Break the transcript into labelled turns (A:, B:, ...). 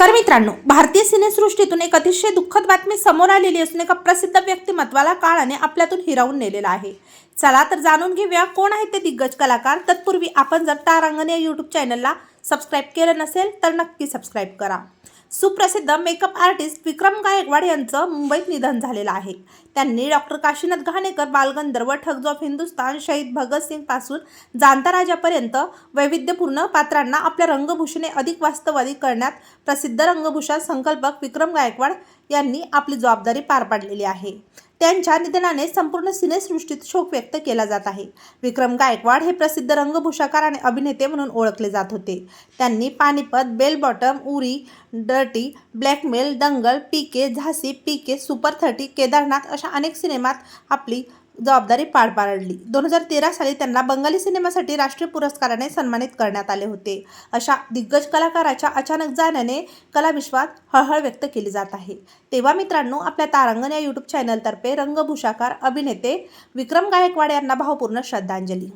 A: नमस्कार मित्रांनो भारतीय सिनेसृष्टीतून एक अतिशय दुःखद बातमी समोर आलेली असून एका प्रसिद्ध व्यक्तिमत्वाला काळाने आपल्यातून हिरावून नेलेला आहे. चला तर जाणून घेऊया कोण आहेत ते दिग्गज कलाकार. तत्पूर्वी आपण जर तारांगण या यूट्यूब चॅनलला सबस्क्राईब केलं नसेल तर नक्की सबस्क्राईब करा. सुप्रसिद्ध मेकअप आर्टिस्ट विक्रम गायकवाड यांचं मुंबईत निधन झालेलं आहे. त्यांनी doctor Kashinath Ghanekar Balgandharva thugs of Hindustan शहीद भगतसिंगपासून जाणता राजापर्यंत वैविध्यपूर्ण पात्रांना आपल्या रंगभूषेने अधिक वास्तववादी करण्यात प्रसिद्ध रंगभूषा संकल्पक विक्रम गायकवाड यांनी आपली जबाबदारी पार पाडलेली आहे. त्यांच्या निधनाने संपूर्ण सिनेसृष्टीत शोक व्यक्त केला जात आहे. विक्रम गायकवाड हे प्रसिद्ध रंगभूषाकार आणि अभिनेते म्हणून ओळखले जात होते. त्यांनी Panipat bell bottom Uri dirty blackmail Dangal P K झासी P K super thirty Kedarnath अशा अनेक सिनेमात आपली जबाबदारी पार पाडली. दोन हजार तेरा साली त्यांना बंगाली सिनेमासाठी राष्ट्रीय पुरस्काराने सन्मानित करण्यात आले होते. अशा दिग्गज कलाकाराच्या अचानक जाण्याने कलाविश्वात हळहळ व्यक्त केली जात आहे. तेव्हा मित्रांनो आपल्या तारांगण या यूट्यूब चॅनलतर्फे रंगभूषाकार अभिनेते विक्रम गायकवाड यांना भावपूर्ण श्रद्धांजली.